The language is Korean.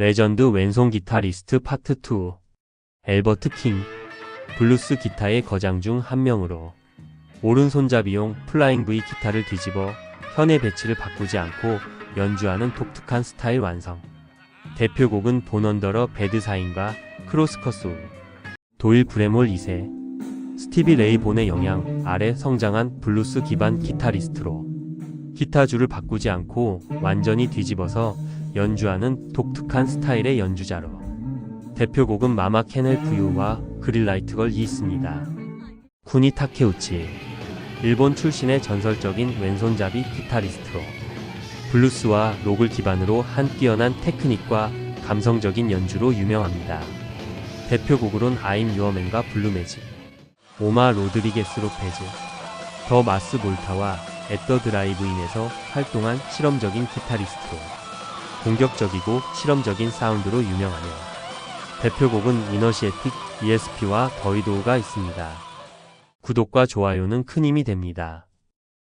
레전드 왼손 기타 리스트 파트 2 엘버트 킹. 블루스 기타의 거장 중 한 명으로 오른손잡이용 플라잉 V 기타를 뒤집어 현의 배치를 바꾸지 않고 연주하는 독특한 스타일 완성. 대표곡은 본언더러 배드사인과 크로스커스 도일 브레몰 2세. 스티비 레이 본의 영향 아래 성장한 블루스 기반 기타리스트로 기타줄을 바꾸지 않고 완전히 뒤집어서 연주하는 독특한 스타일의 연주자로 대표곡은 마마 캐넬 부유와 그릴라이트 걸이 있습니다. 쿠니 타케우치 일본 출신의 전설적인 왼손잡이 기타리스트로 블루스와 록을 기반으로 한 뛰어난 테크닉과 감성적인 연주로 유명합니다. 대표곡으론 아임 유어맨과 블루매직, 오마 로드리게스 로페즈, 더 마스 볼타와 앳더 드라이브인에서 활동한 실험적인 기타리스트로 공격적이고 실험적인 사운드로 유명하며 대표곡은 이너시에틱 ESP와 더이도우가 있습니다. 구독과 좋아요는 큰 힘이 됩니다.